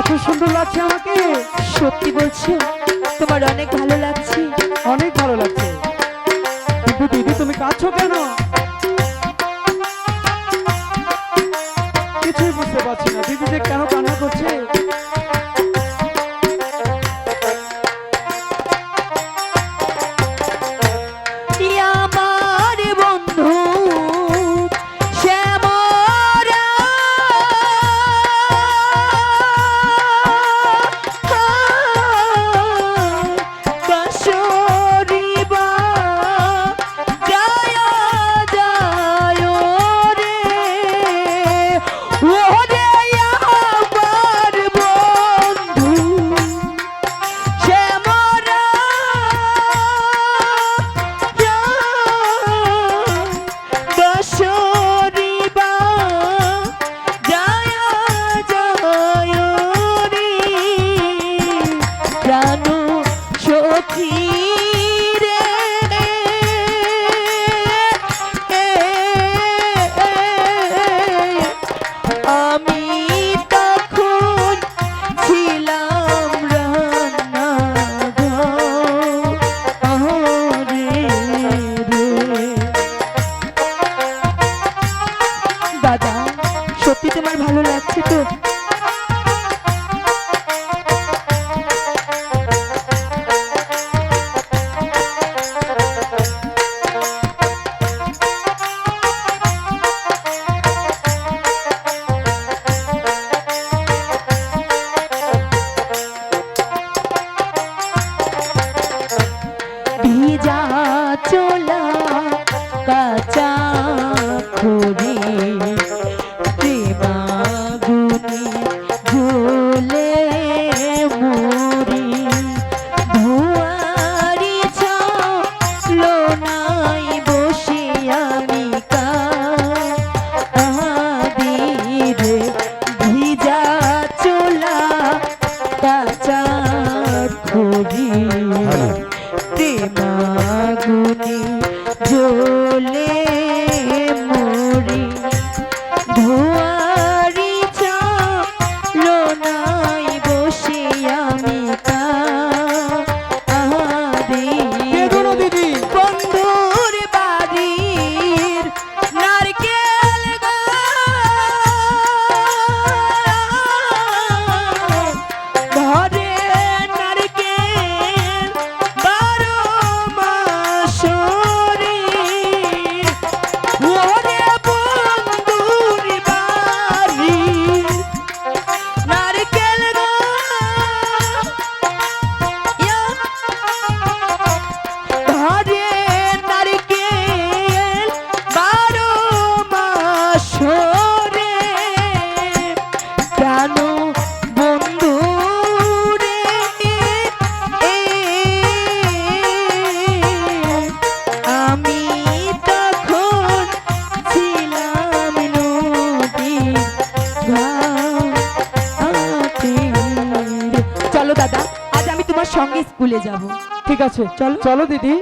এত সুন্দর লাগছে আমাকে। সত্যি বলছো তোমার অনেক ভালো লাগছে। অনেক ভালো লাগছে। কিন্তু দিদি তুমি কাঁদছো কেন? কিছুই বুঝতে পারছি না। দিদি যে কেন কান্না করছে? তোমার তো চোলা কাঁচা খুরি প্রেমাগুনি জ্বলে সঙ্গে স্কুলে যাব। ঠিক আছে চলো। চলো দিদি।